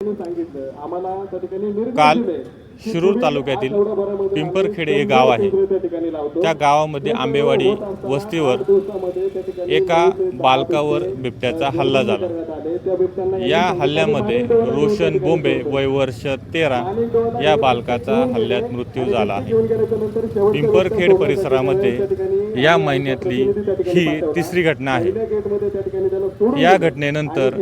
सांगितलं आम्हाला त्या ठिकाणी निर्देश दिले. शिरूर तालुक्यातील पिंपरखेडे हे गाव आहे. त्या गावामध्ये आंबेवाडी वस्तीवर एका बालकावर बिबट्याचा हल्ला झाला. या हल्ल्यामध्ये रोशन बोंबे वय वर्ष तेरा या बालकाचा हल्ल्यात मृत्यू झाला आहे. पिंपरखेड परिसरामध्ये या महिन्यातली ही तिसरी घटना आहे. या घटनेनंतर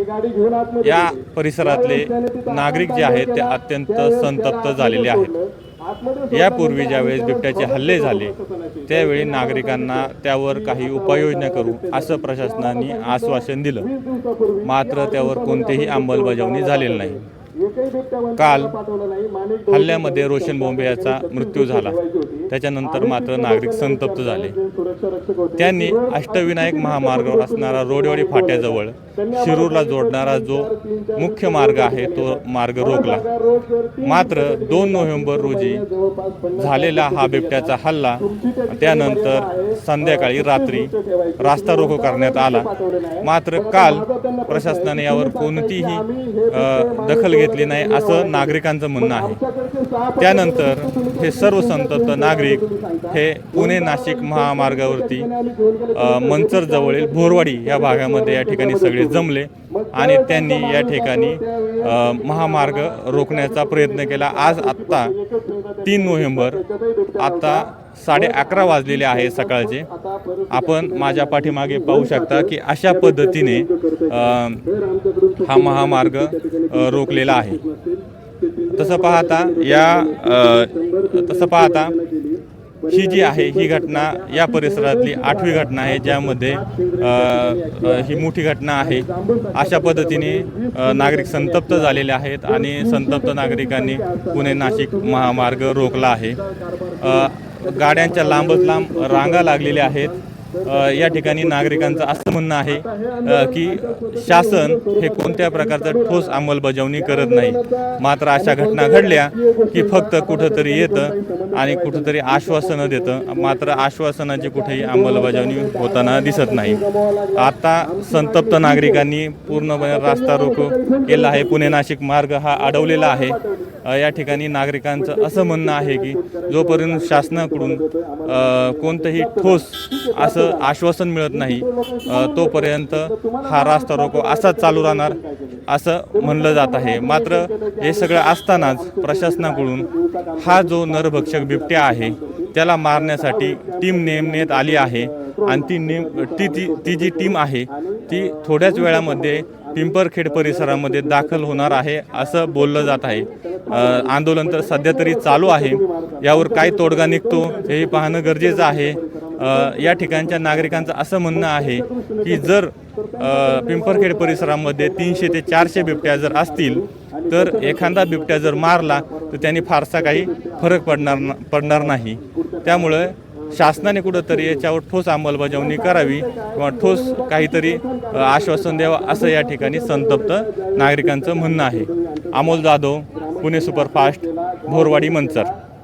या परिसरातले नागरिक जे आहेत ते अत्यंत संतप्त झालेले आहेत. आतमध्ये यापूर्वी ज्यावेळेस बिबट्याचे हल्ले झाले त्यावेळी नागरिकांना त्यावर काही उपाययोजना करू असं प्रशासनाने आश्वासन दिलं. मात्र त्यावर कोणतीही अंमलबजावणी झालेली नाही. काल हल्ल्यामध्ये रोशन बोंबे याचा मृत्यू झाला. त्याच्यानंतर मात्र नागरिक संतप्त झाले. त्यांनी अष्टविनायक महामार्गावर असणारा रोडवाडी फाट्याजवळ शिरूरला जोडणारा जो मुख्य मार्ग आहे तो मार्ग रोखला. मात्र दोन नोव्हेंबर रोजी झालेला हा बिबट्याचा हल्ला त्यानंतर संध्याकाळी रात्री रास्ता रोको करण्यात आला. मात्र काल प्रशासनाने यावर कोणतीही दखल घेतली नाही असं नागरिकांचं म्हणणं आहे. त्यानंतर हे सर्व संतप्त नागरिक हे पुणे नाशिक महामार्गावरती मंचरजवळील भोरवाडी या भागामध्ये या ठिकाणी सगळे जमले. आणि त्यांनी या ठिकाणी महामार्ग रोखण्याचा प्रयत्न केला. आज आत्ता तीन नोव्हेंबर आता साडे अकरा वाजलेले आहे सकाळचे. आपण माझ्या पाठीमागे पाहू शकता की अशा पद्धतीने हा महामार्ग रोखलेला आहे. तसं पाहता या तसं पाहता ही जी आहे ही घटना या परिसरातली आठवी घटना आहे ज्यामध्ये ही मोठी घटना आहे. अशा पद्धतीने नागरिक संतप्त झालेले आहेत आणि संतप्त नागरिकांनी पुणे नाशिक महामार्ग रोखला आहे. गाड्यांच्या लांबच लांब रांगा लागलेल्या आहेत. या ठिकाणी नागरिकांचं असं म्हणणं आहे की शासन हे कोणत्या प्रकारचं ठोस अंमलबजावणी करत नाही. मात्र अशा घटना घडल्या की फक्त कुठंतरी येतं आणि कुठंतरी आश्वासनं देतं. मात्र आश्वासनाची कुठेही अंमलबजावणी होताना दिसत नाही. आता संतप्त नागरिकांनी पूर्णपणे रास्ता रोको केला आहे. पुणे नाशिक मार्ग हा अडवलेला आहे. या ठिकाणी नागरिकांचं असं म्हणणं आहे की जोपर्यंत शासनाकडून कोणतंही ठोस असं आश्वासन मिळत नाही. तोपर्यंत हा रास्ता रोको असाच चालू राहणार असं म्हणलं जात आहे. मात्र हे सगळं असतानाच प्रशासनाकडून हा जो नरभक्षक बिबट्या आहे त्याला मारण्यासाठी टीम नेमण्यात आली आहे. आणि ती नेम ती ती ती जी टीम आहे ती थोड्याच वेळामध्ये पिंपरखेड परिसरामध्ये दाखल होणार आहे असं बोललं जात आहे. आंदोलन तर सध्या तरी चालू आहे. यावर काय तोडगा निघतो हे पाहणं गरजेचं आहे. या ठिकाणच्या नागरिकांचं असं म्हणणं आहे की जर पिंपरखेड परिसरामध्ये तीनशे ते चारशे बिबट्या जर असतील तर एखादा बिबट्या जर मारला तर त्यांनी फारसा काही फरक पडणार ना पडणार नाही. त्यामुळं शासनाने कुठंतरी याच्यावर ठोस अंमलबजावणी करावी किंवा ठोस काहीतरी आश्वासन द्यावं असं या ठिकाणी संतप्त नागरिकांचं म्हणणं आहे. अमोल जाधव पुणे सुपरफास्ट भोरवाडी मंचर.